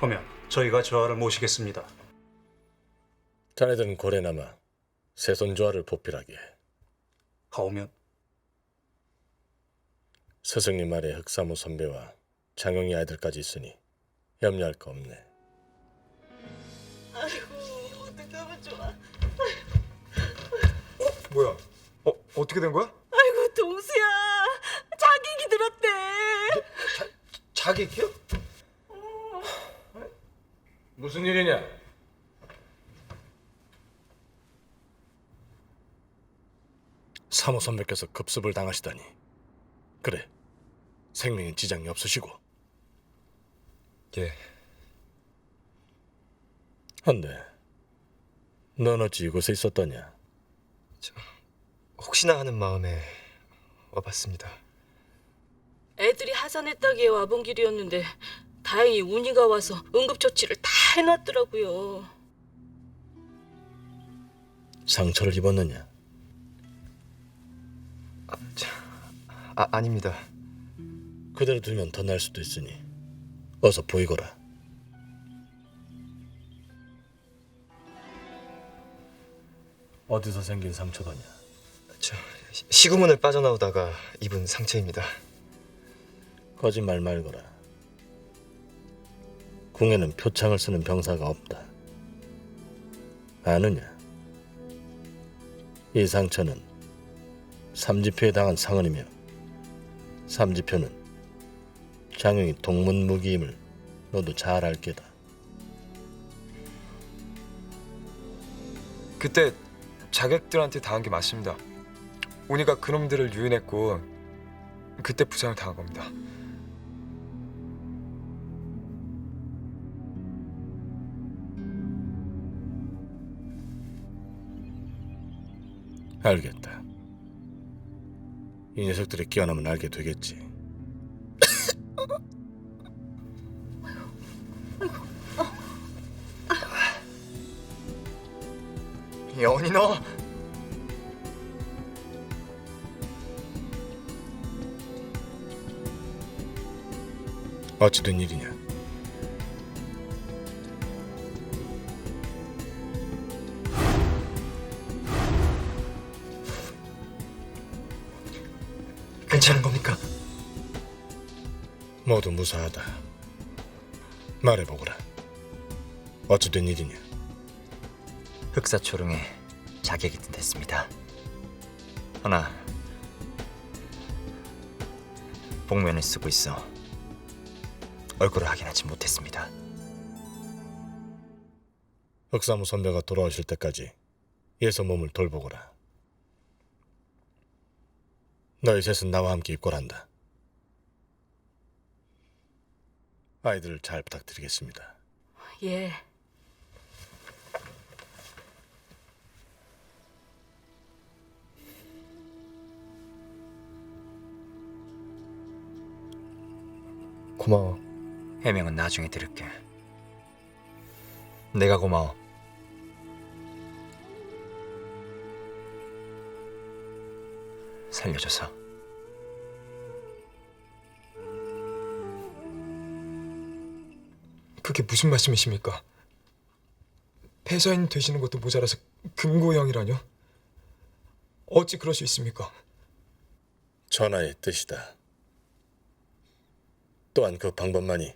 하면 저희가 저하를 모시겠습니다. 자네들은 고래나마 세손조화를 보필하게 하오면 스승님 말에 흑사무 선배와 장영이 아이들까지 있으니 염려할 거 없네. 어떡하면 좋아. 뭐야? 어 어떻게 된 거야? 아이고 동수야. 자기기 들었대. 자기 기억? 무슨 일이냐? 사모 선배께서 급습을 당하시다니. 그래, 생명에 지장이 없으시고. 예. 한데, 넌 어찌 이곳에 있었더냐? 혹시나 하는 마음에 와봤습니다. 애들이 하산했다기에 와본 길이었는데 다행히 운이가 와서 응급처치를 다 해놨더라고요. 상처를 입었느냐? 아 아닙니다. 그대로 두면 더 날 수도 있으니 어서 보이거라. 어디서 생긴 상처더냐? 저 시- 시구문을 빠져나오다가 입은 상처입니다. 거짓말 말거라. 궁에는 표창을 쓰는 병사가 없다. 아느냐? 이 상처는 삼지표에 당한 상흔이며 삼지표는 장영이 동문무기임을 너도 잘 알게다. 그때 자객들한테 당한 게 맞습니다. 오니가 그놈들을 유인했고 그때 부상을 당한 겁니다. 알겠다. 이 녀석들이 끼어나면 알게 되겠지. 영원히 너 어찌 된 일이냐? 모두 무사하다. 말해보거라. 어찌 된 일이냐? 흑사초롱에 자객이 됐습니다. 하나 복면을 쓰고 있어 얼굴을 확인하지 못했습니다. 흑사무 선배가 돌아오실 때까지 예서 몸을 돌보거라. 너희 셋은 나와 함께 입궐한다. 아이들을 잘 부탁드리겠습니다. 예. 고마워. 해명은 나중에 들을게. 내가 고마워. 살려줘서. 그게 무슨 말씀이십니까? 폐사인 되시는 것도 모자라서 금고형이라뇨? 어찌 그럴 수 있습니까? 전하의 뜻이다. 또한 그 방법만이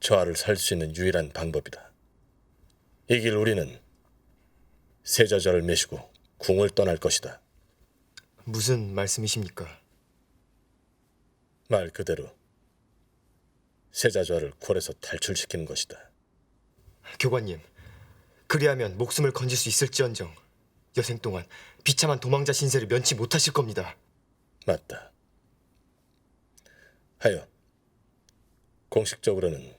저하를 살 수 있는 유일한 방법이다. 이 길 우리는 세자절을 메시고 궁을 떠날 것이다. 무슨 말씀이십니까? 말 그대로 세자절을 콜에서 탈출시키는 것이다. 교관님, 그리하면 목숨을 건질 수 있을지언정 여생 동안 비참한 도망자 신세를 면치 못하실 겁니다. 맞다. 하여 공식적으로는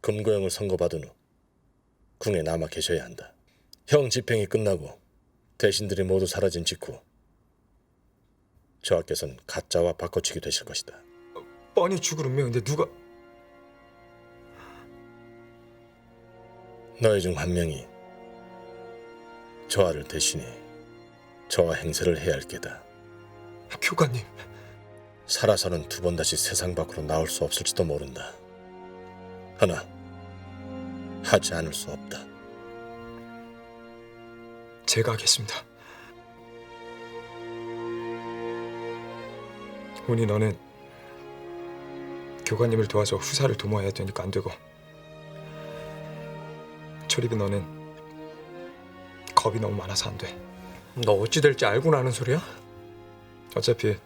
금고형을 선고받은 후 궁에 남아 계셔야 한다. 형 집행이 끝나고 대신들이 모두 사라진 직후 저하께서는 가짜와 바꿔치기 되실 것이다. 뻔히 죽을 운명인데 누가... 너희 중 한 명이 저하를 대신해 저하 행세를 해야 할 게다. 교관님, 살아서는 두 번 다시 세상 밖으로 나올 수 없을지도 모른다. 하나 하지 않을 수 없다. 제가 하겠습니다. 훈이 너는 교관님을 도와줘 후사를 도모해야 되니까 안 되고 초립이 너는 겁이 너무 많아서 안 돼. 너 어찌 될지 알고 나는 소리야? 어차피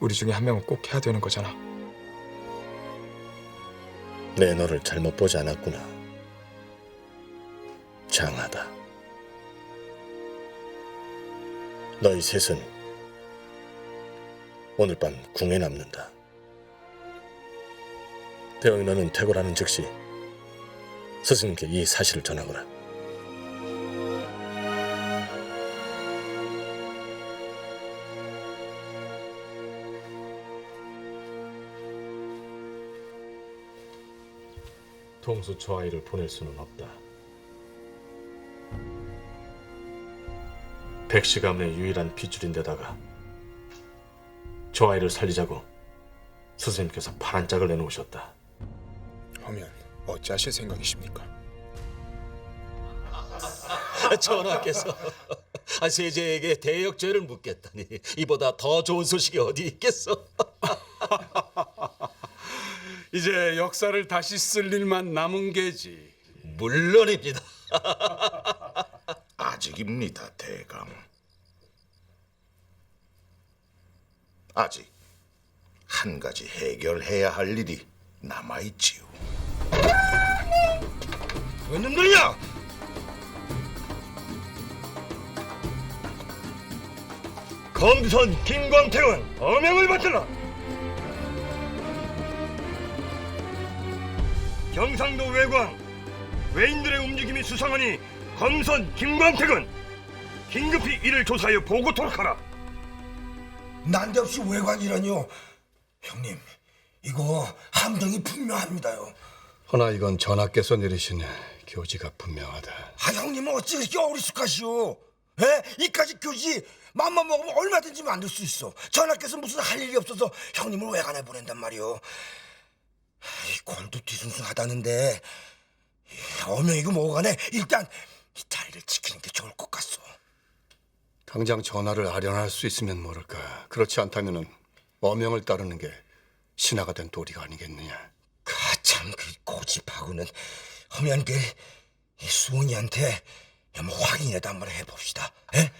우리 중에 한 명은 꼭 해야 되는 거잖아. 내 너를 잘못 보지 않았구나. 장하다. 너희 셋은 오늘 밤 궁에 남는다. 대왕이 너는 퇴고라는 즉시 스승께 이 사실을 전하거라. 동수 저 아이를 보낼 수는 없다. 가문의 유일한 핏줄인데다가 저 아이를 살리자고 스승님께서 파란 짝을 내놓으셨다. 어찌하실 생각이십니까? 전하께서 세제에게 대역죄를 묻겠다니 이보다 더 좋은 소식이 어디 있겠어? 이제 역사를 다시 쓸 일만 남은 게지. 물론입니다. 아직입니다, 대감. 아직 한 가지 해결해야 할 일이 남아 있지요. 왜 놈들이야? 검선 김광택은 어명을 받들라. 경상도 외광 외인들의 움직임이 수상하니 검선 김광택은 긴급히 이를 조사하여 보고토록 하라. 난데없이 외관이라뇨. 형님, 이거 함정이 분명합니다요. 허나 이건 전하께서 내리신 교지가 분명하다. 아 형님은 어찌 그렇게 어리숙하시오? 에? 이까지 교지 맘만 먹으면 얼마든지 만들 수 있어. 전하께서 무슨 할 일이 없어서 형님을 외관에 보낸단 말이오. 이 권도 뒤숭숭하다는데 이 어명이고 뭐고 간에 일단 이 자리를 지키는 게 좋을 것 같소. 당장 전하를 아련할 수 있으면 모를까. 그렇지 않다면은 어명을 따르는 게 신하가 된 도리가 아니겠느냐. 가참 그 고집하고는 하면 그이 수은이한테 한번 확인이라도 한번 해봅시다. 에?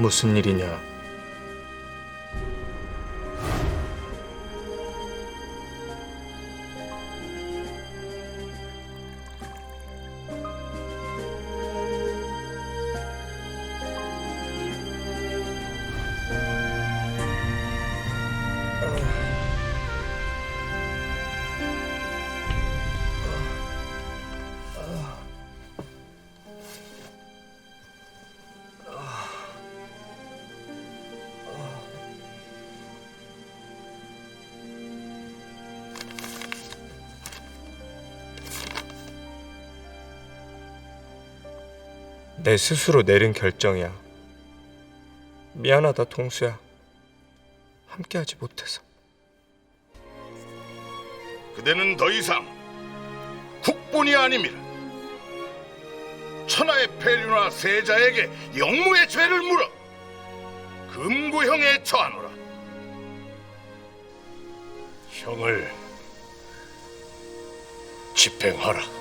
무슨 일이냐? 내 스스로 내린 결정이야. 미안하다, 동수야. 함께하지 못해서. 그대는 더 이상 국본이 아닙니다. 천하의 폐륜화 세자에게 영무의 죄를 물어 금고형에 처하노라. 형을 집행하라.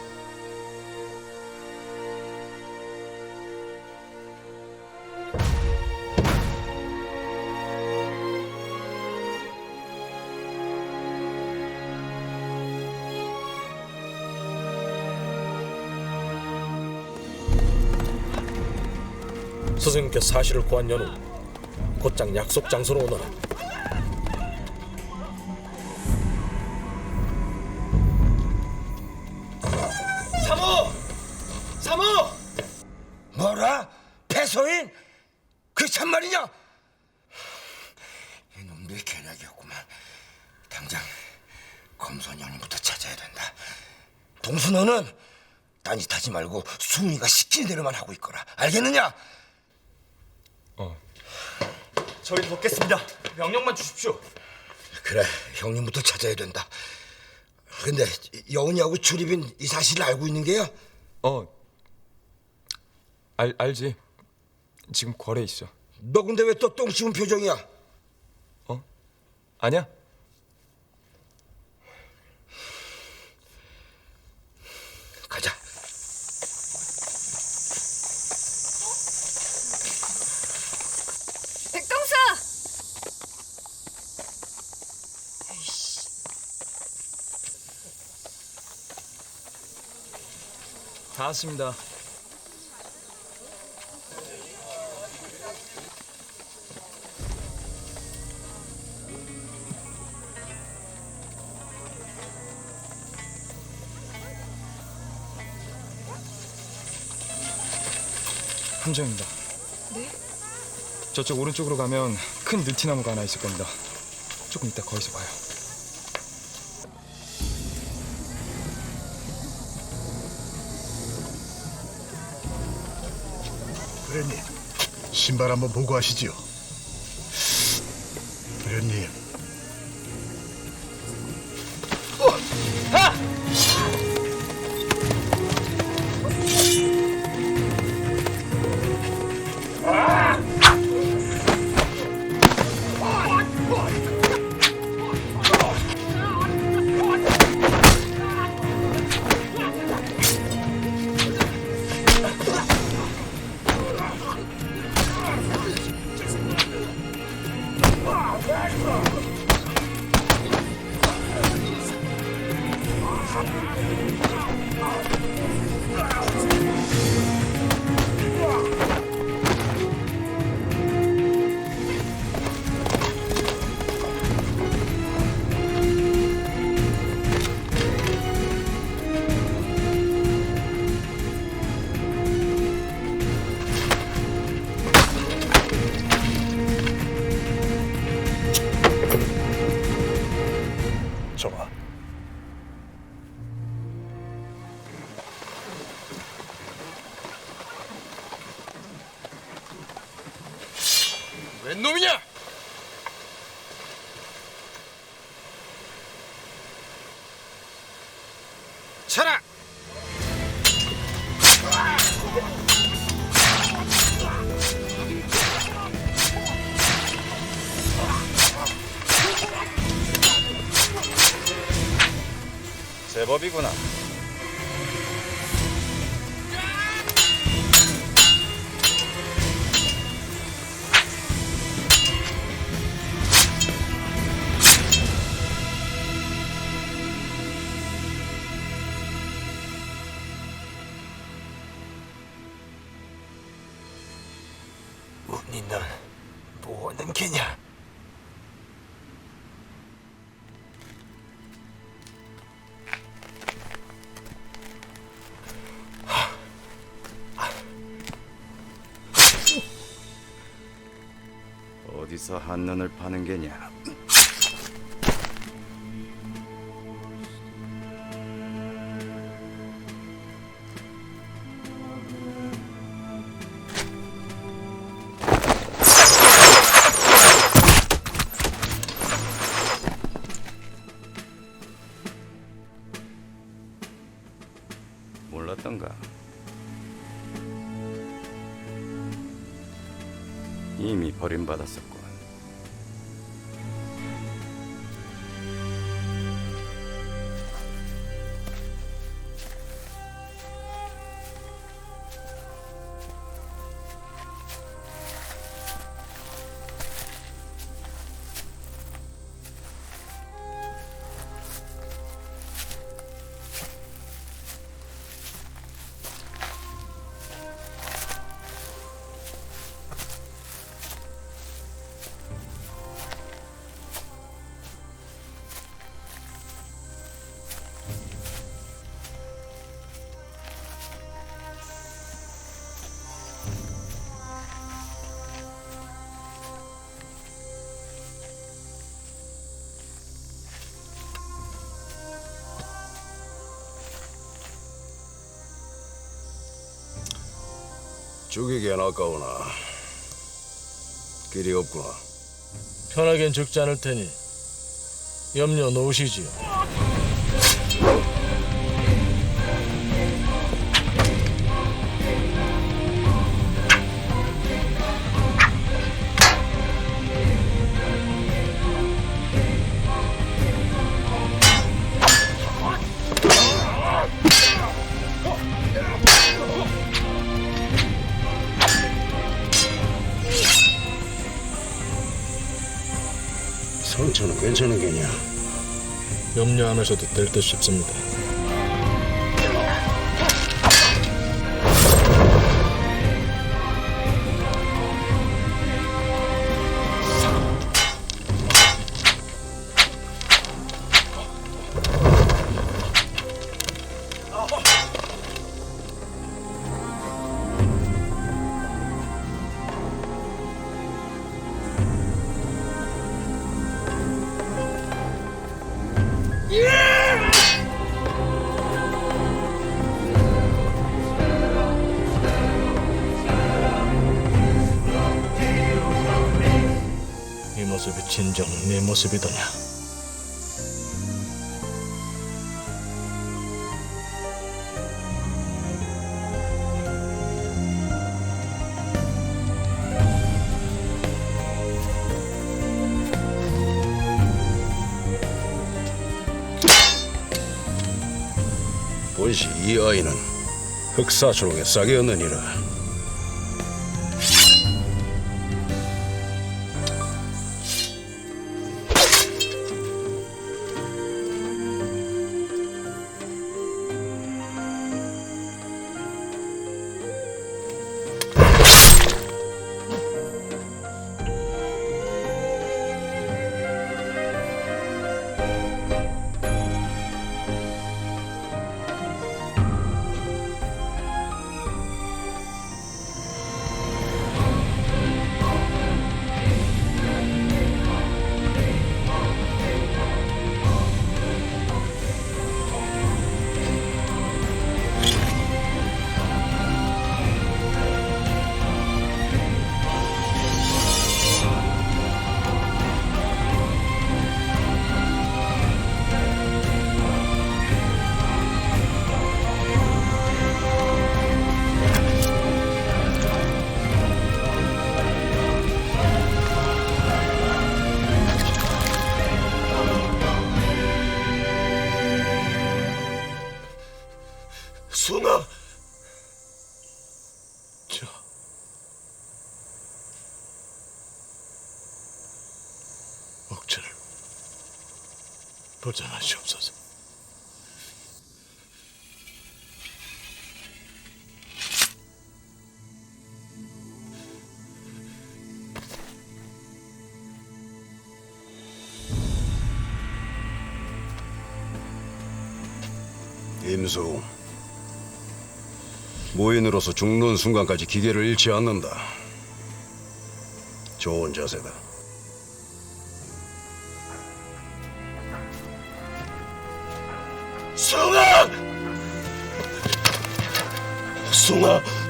스승님께 사실을 구한 연후 곧장 약속 장소로 오너라. 검선 형님부터 찾아야 된다. 동수 너는 딴짓하지 말고 수웅이가 시키는 대로만 하고 있거라. 알겠느냐? 어. 저희 돕겠습니다. 명령만 주십시오. 그래 형님부터 찾아야 된다. 근데 여운이하고 출입인 이 사실을 알고 있는 게요? 어. 알 알지. 지금 거래 있어. 너 근데 왜 또 똥 씹은 표정이야? 아니야? 다 왔습니다. 함정입니다. 네? 저쪽 오른쪽으로 가면 큰 느티나무가 하나 있을 겁니다. 조금 이따 거기서 봐요. 도련님, 신발 한번 보고 하시지요. 도련님, Thank you. 웬 놈이냐? 넌 뭐하는 개냐? 어디서 한눈을 파는 게냐? 버림받았었군. 죽이기엔 아까우나 길이 없구나. 편하겐 죽지 않을 테니 염려 놓으시지요. 상처는 괜찮은 게냐? 염려 안 하셔도 될 듯 싶습니다. 모습이 진정 내 모습이더냐. 본시 이 아이는 흑사초록에 싹이 없느니라. 보전하시옵소서. 임수 무인으로서 죽는 순간까지 기계를 잃지 않는다. 좋은 자세다. 숭아 숭아